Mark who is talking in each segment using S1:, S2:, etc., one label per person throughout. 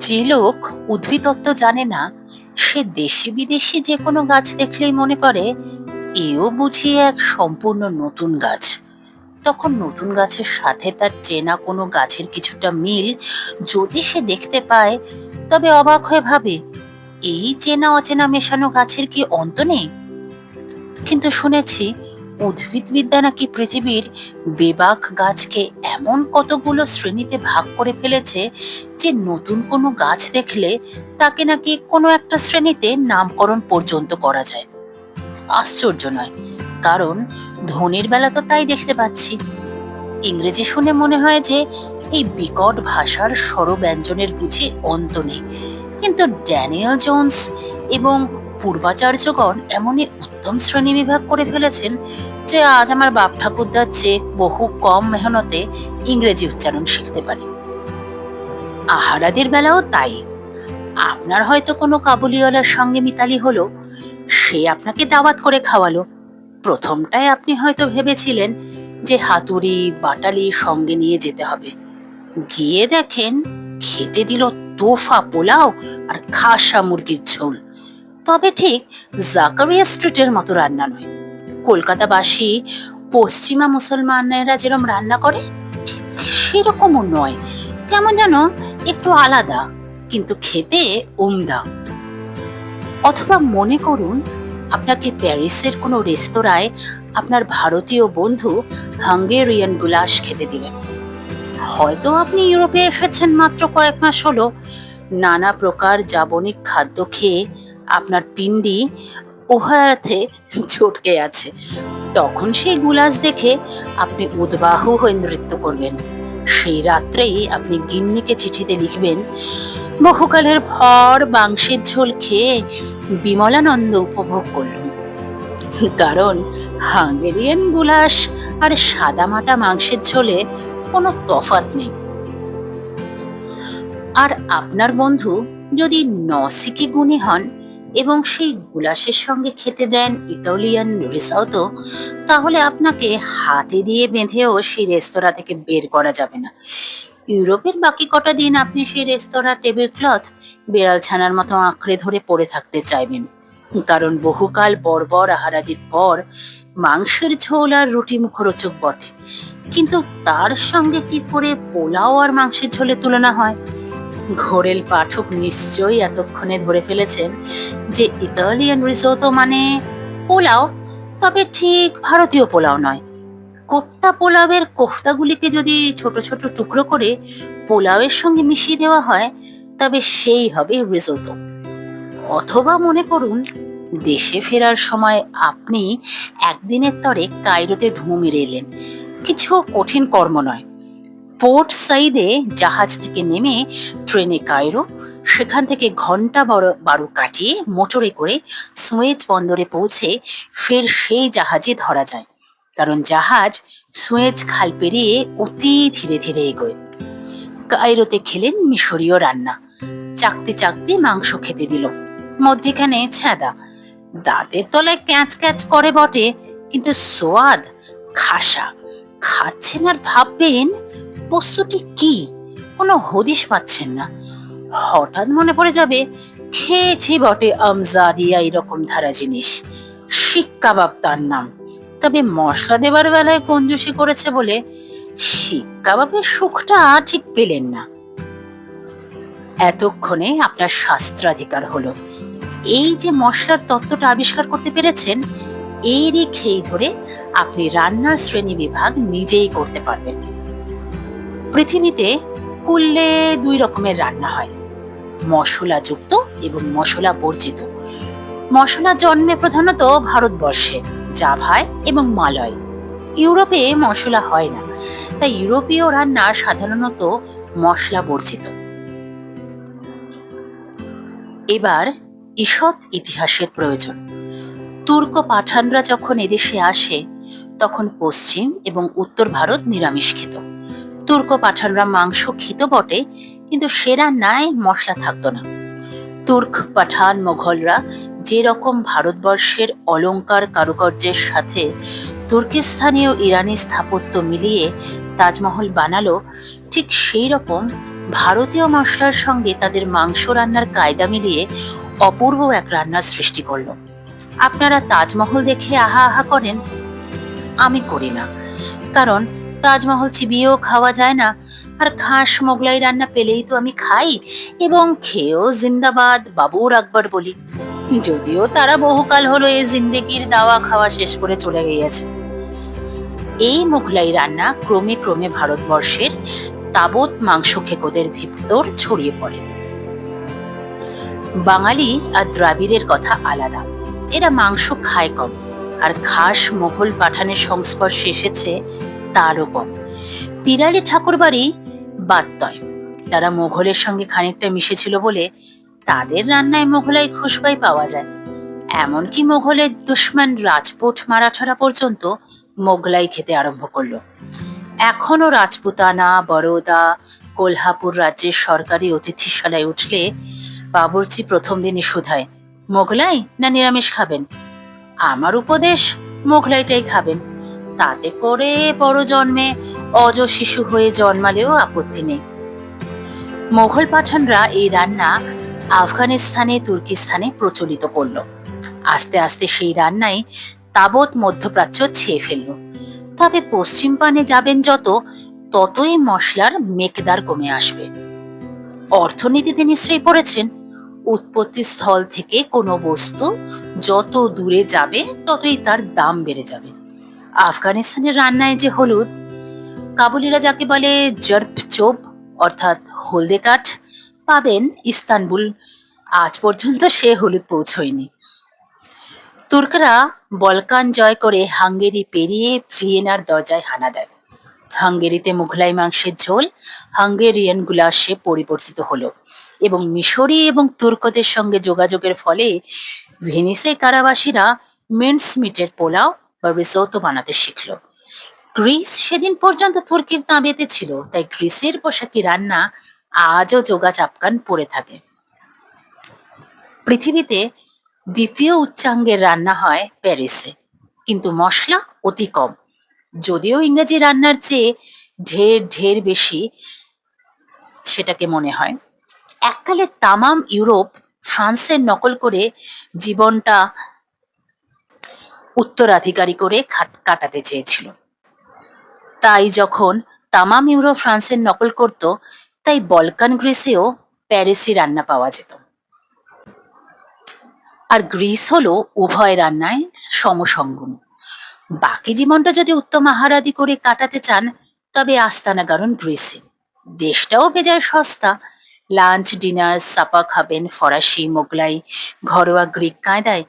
S1: যে লোক উদ্ভিদত্ব জানে না, সে দেশি বিদেশি যে কোনো গাছ দেখলেই মনে করে, এও বুঝি এক সম্পূর্ণ নতুন গাছ। তখন নতুন গাছের সাথে তার চেনা কোনো গাছের কিছুটা মিল যদি সে দেখতে পায়, তবে অবাক হয়ে ভাবে, এই চেনা অচেনা মেশানো গাছের কি অন্ত নেই? কিন্তু শুনেছি উদ্ভিদবিদ্যা নাকি পৃথিবীর বেবাক গাছকে এমন কতগুলো শ্রেণীতে ভাগ করে ফেলেছে যে নতুন কোনো গাছ দেখলে তাকে নাকি কোনো একটা শ্রেণীতে নামকরণ পর্যন্ত করা যায়? আশ্চর্য নয়, কারণ ধনির বেলা তো তাই দেখতে পাচ্ছি। ইংরেজি শুনে মনে হয় যে এই বিকট ভাষার স্বরব্যঞ্জনের বুঝি অন্ত নেই। কিন্তু ড্যানিয়েল জোন্স এবং পূর্বাচার্যগণ এমনই উত্তম শ্রেণি বিভাগ করে ফেলেছেন যে আজ আমার বাপ ঠাকুরদার চেয়ে বহু কম মেহনতে ইংরেজি উচ্চারণ শিখতে পারি। আহারাদের বেলাও তাই। আপনার হয়তো কোনো কাবুলিওয়ালার সঙ্গে মিতালি হলো, সে আপনাকে দাওয়াত করে খাওয়ালো। প্রথমটায় আপনি হয়তো ভেবেছিলেন যে হাতুড়ি, বাটালি সঙ্গে নিয়ে যেতে হবে। গিয়ে দেখেন খেতে দিল তোফা পোলাও আর খাসা মুরগির ঝোল। তবে ঠিক জাকারিয়া স্ট্রিটের মতো রান্না নয়। কলকাতাবাসী, পশ্চিমা মুসলমানেরা যেরকম রান্না করে সেরকমও নয়। কেমন যেন একটু আলাদা, কিন্তু খেতে উমদা। অথবা মনে করুন, আপনাকে প্যারিসের কোনো রেস্তোরাঁয় আপনার ভারতীয় বন্ধু হাঙ্গেরিয়ান গুলাস খেতে দিলেন। হয়তো আপনি ইউরোপে এসেছেন মাত্র কয়েক মাস হলো। নানা প্রকার যাবনিক খাদ্য খেয়ে আপনার পিণ্ডি উভয়ার্থে চটকে আছে। তখন সেই গুলাস দেখে আপনি উদ্বাহ হয়ে নৃত্য করবেন। সেই রাত্রেই আপনি গিন্নিকে চিঠিতে লিখবেন, বহুকালের ভর মাংসের ঝোল খেয়ে বিমলানন্দ উপভোগ করলুম। কারণ হাঙ্গেরিয়ান গুলাস আর সাদামাটা মাংসের ঝোলে কোনো তফাৎ নেই। আর আপনার বন্ধু যদি নসিকি গুণী হন এবং সেই গুলাসের সঙ্গে খেতে দেন ইতালিয়ান রিসাউতো তাহলে আপনাকে হাতে দিয়ে বেঁধেও সেই রেস্তোরাঁ থেকে বের করা যাবে না। ইউরোপের বাকি কটা দিন আপনি সেই রেস্তোরাঁ টেবিল ক্লথ বেড়াল ছানার মতো আঁকড়ে ধরে পড়ে থাকতে চাইবেন। কারণ বহুকাল বর্বর আহারাদির পর মাংসের ঝোল আর রুটি মুখরোচক বটে। কিন্তু তার সঙ্গে কি করে পোলাও আর মাংসের ঝোলে তুলনা হয়? ঘোরেল পাঠক নিশ্চয়ই এতক্ষণে ধরে ফেলেছেন যে ইতালিয়ান রিসোতো মানে পোলাও, তবে ঠিক ভারতীয় পোলাও নয়। কোফতা পোলাওয়ের কোফতাগুলিকে যদি ছোট ছোট টুকরো করে পোলাওয়ের সঙ্গে মিশিয়ে দেওয়া হয়, তবে সেই হবে রিসোতো অথবা মনে করুন, দেশে ফেরার সময় আপনি একদিনের তরে কায়রোতে ঢু মেরে এলেন। কিছু কঠিন কর্ম নয়। পোর্ট সাইডে জাহাজ থেকে নেমে ট্রেনে কায়রো, সেখান থেকে ঘণ্টা বড়, বারো কাটিয়ে মোটরে করে সুয়েজ বন্দরে পৌঁছে ফের সেই জাহাজে ধরা যায়। কারণ জাহাজ সুয়েজ খাল পেরিয়ে অতি ধীরে ধীরে এগোয়। কায়রোতে খেলেন মিশরীয় রান্না। চাকতে চাকতে মাংস খেতে দিল। মধ্যেখানে ছ্যাদা। দাঁতের তলায় ক্যাঁচ ক্যাঁচ করে বটে, কিন্তু সোয়াদ খাসা। খাচ্ছেন আর ভাববেন বস্তুটি কি? কোনো হদিশ পাচ্ছেন না। হঠাৎ মনে পড়ে যাবে, খেয়েছি বটে আমজাদিয়া এরকম ধারা জিনিস। শিক তার নাম। তবে মশলা দেবার বেলায় কঞ্জুসি করেছে বলে শিক কাবাবের সুখটা ঠিক পেলেন না। এতক্ষণে আপনার শাস্ত্রাধিকার হলো। এই যে মশলার তত্ত্বটা আবিষ্কার করতে পেরেছেন, এরই খেই ধরে আপনি রান্নার শ্রেণি বিভাগ নিজেই করতে পারবেন। পৃথিবীতে কুল্লে দুই রকমের রান্না হয়। মশলাযুক্ত এবং মশলা বর্জিত মশলা জন্মে প্রধানত ভারতবর্ষে, জাভায় এবং মালয়। ইউরোপে মশলা হয় না, তাই ইউরোপীয় রান্না সাধারণত মশলা বর্জিত এবার ঈষৎ ইতিহাসের প্রয়োজন। তুর্ক পাঠানরা যখন এদেশে আসে, তখন পশ্চিম এবং উত্তর ভারত নিরামিষ খেত তুর্ক পাঠানরা মাংস খেত বটে, কিন্তু সে রান্নায় মশলা থাকতো না। তুর্ক পাঠান মোঘলরা যে রকম ভারতবর্ষের অলংকার কারুকার্যের সাথে তুর্কিস্তানীয় ইরানি স্থাপত্য মিলিয়ে তাজমহল বানালো, ঠিক সেই রকম ভারতীয় মশলার সঙ্গে তাদের মাংস রান্নার কায়দা মিলিয়ে অপূর্ব এক রান্নার সৃষ্টি করল। আপনারা তাজমহল দেখে আহা আহা করেন? আমি করি না, কারণ তাজমহল চিবিয়েও খাওয়া যায় না। আর খাস মোগলাই রান্না পেলেই তো আমি খাই এবং খেয়েও জিন্দাবাদ, বাবুর আকবর বলি। যদিও তারা বহুকাল হলো এই জিন্দেগির দাওয়া খাওয়া শেষ করে চলে গিয়েছে। এই মোগলাই রান্না ক্রমে ক্রমে ভারতবর্ষের তাবৎ মাংস খেকোদের ভিতর ছড়িয়ে পড়ে। বাঙালি আর দ্রাবিড়ের কথা আলাদা। এরা মাংস খায় কম। আর খাস মোগল পাঠানের সংস্পর্শে এসেছে তারও কম পিরালি ঠাকুর বাড়ি বাত্তয়। তারা মোঘলের সঙ্গে খানিকটা মিশেছিল বলে তাদের রান্নায় মোঘলাই খুশবাই পাওয়া যায়। এমনকি মোঘলের দুশ্মন রাজপুত মারাঠারা পর্যন্ত মোগলাই খেতে আরম্ভ করল। এখনও রাজপুতানা, বরোদা, কোলহাপুর রাজ্যের সরকারি অতিথিশালায় উঠলে বাবুর্চি প্রথম দিনই শুধায় মোগলাই না নিরামিষ খাবেন? আমার উপদেশ মোগলাইটাই খাবেন। তাতে করে বড় জন্মে অজ শিশু হয়ে জন্মালেও আপত্তি নেই। মোঘল পাঠানরা এই রান্না আফগানিস্তানে, তুর্কিস্তানে প্রচলিত করল। আস্তে আস্তে সেই রান্নাই তাবৎ মধ্যপ্রাচ্য ছেয়ে ফেলল। তবে পশ্চিম পানে যাবেন যত, ততই মশলার মেকদার কমে আসবে। অর্থনীতিতে নিশ্চয়ই পড়েছেন, উৎপত্তি স্থল থেকে কোনো বস্তু যত দূরে যাবে, ততই তার দাম বেড়ে যাবে। আফগানিস্তানের রান্নায় যে হলুদ, কাবুলিরা যাকে বলে জর্প চোপ, অর্থাৎ হলদে কাঠ, পাবেন ইস্তানবুল। আজ পর্যন্ত সে হলুদ পৌঁছয়নি। তুর্করা বলকান জয় করে হাঙ্গেরি পেরিয়ে ভিয়েনার দরজায় হানা দেয়। হাঙ্গেরিতে মুঘলাই মাংসের ঝোল হাঙ্গেরিয়ান গুলাসে পরিবর্তিত হলো এবং মিশরি এবং তুর্কদের সঙ্গে যোগাযোগের ফলে ভেনিসের কারাবাসীরা মিন্স মিটের পোলাও বা রিসোতো বানাতে শিখল। গ্রিস সেদিন পর্যন্ত তুর্কির তাঁবেতে ছিল, তাই গ্রিসের পোশাকি রান্না আজও যোগা চাপকান পড়ে থাকে। পৃথিবীতে দ্বিতীয় উচ্চাঙ্গের রান্না হয় প্যারিসে, কিন্তু মশলা অতি কম। যদিও ইংরেজি রান্নার চেয়ে ঢের ঢের বেশি সেটাকে মনে হয়। এককালে তামাম ইউরোপ ফ্রান্সের নকল করে জীবনটা উত্তরাধিকারী করে কাটাতে চেয়েছিল। তাই যখন তামাম ইউরোপ ফ্রান্সের নকল করত, তাই বলকান গ্রিসেও প্যারিসি রান্না পাওয়া যেত। আর গ্রিস হলো উভয় রান্নায় সমসঙ্গম বাকি জীবনটা যদি উত্তম আহারাদি করে কাটাতে চান, তবে আস্তানা কারণ গ্রিসে। দেশটাও বেজায় সস্তা। লাঞ্চ, ডিনার, সাপা খাবেন ফরাসি মোগলাই, ঘরোয়া গ্রিক কায়দায়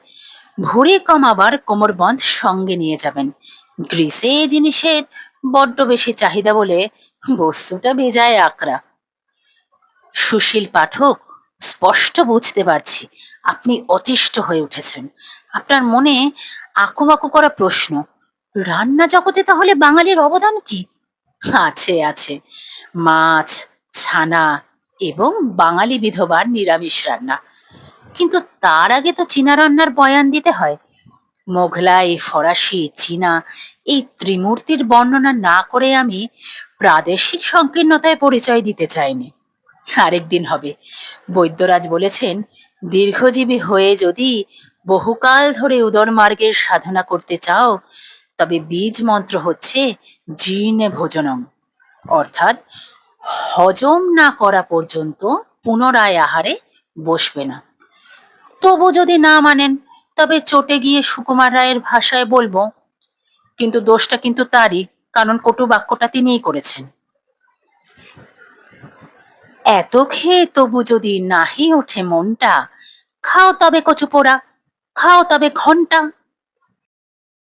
S1: ভুঁড়ি কমাবার কোমরবন্ধ সঙ্গে নিয়ে যাবেন। গ্রিসে এই জিনিসের বড্ড বেশি চাহিদা বলে বস্তুটা বেজায় আকরা সুশীল পাঠক, স্পষ্ট বুঝতে পারছি, আপনি অতিষ্ঠ হয়ে উঠেছেন। আপনার মনে আকুবাকু করা প্রশ্ন, রান্না জগতে তাহলে বাঙালির অবদান কি? আছে আছে। মাছ, ছানা এবং বাঙালি বিধবার নিরামিষ রান্না। কিন্তু তার আগে তো চীনা রান্নার বয়ান দিতে হয়। মোগলাই ফরাসি, চীনা, এই ত্রিমূর্তির বর্ণনা না করে আমি প্রাদেশিক সংকীর্ণতায় পরিচয় দিতে চাইনি। আরেকদিন হবে। বৈদ্যরাজ বলেছেন, দীর্ঘজীবী হয়ে যদি বহুকাল ধরে উদর মার্গের সাধনা করতে চাও, তবে বীজ মন্ত্র হচ্ছে জীর্ণে ভোজনম অর্থাৎ হজম না করা পর্যন্ত পুনরায় আহারে বসবে না। তবু যদি না মানেন, তবে চটে গিয়ে সুকুমার রায়ের ভাষায় বলব, কিন্তু দোষটা কিন্তু তারই, কারণ কটু বাক্যটা তিনিই করেছেন। এত খেয়ে তবু যদি নাহি ওঠে মনটা, খাও তবে কচুপোড়া, খাও তবে ঘণ্টা।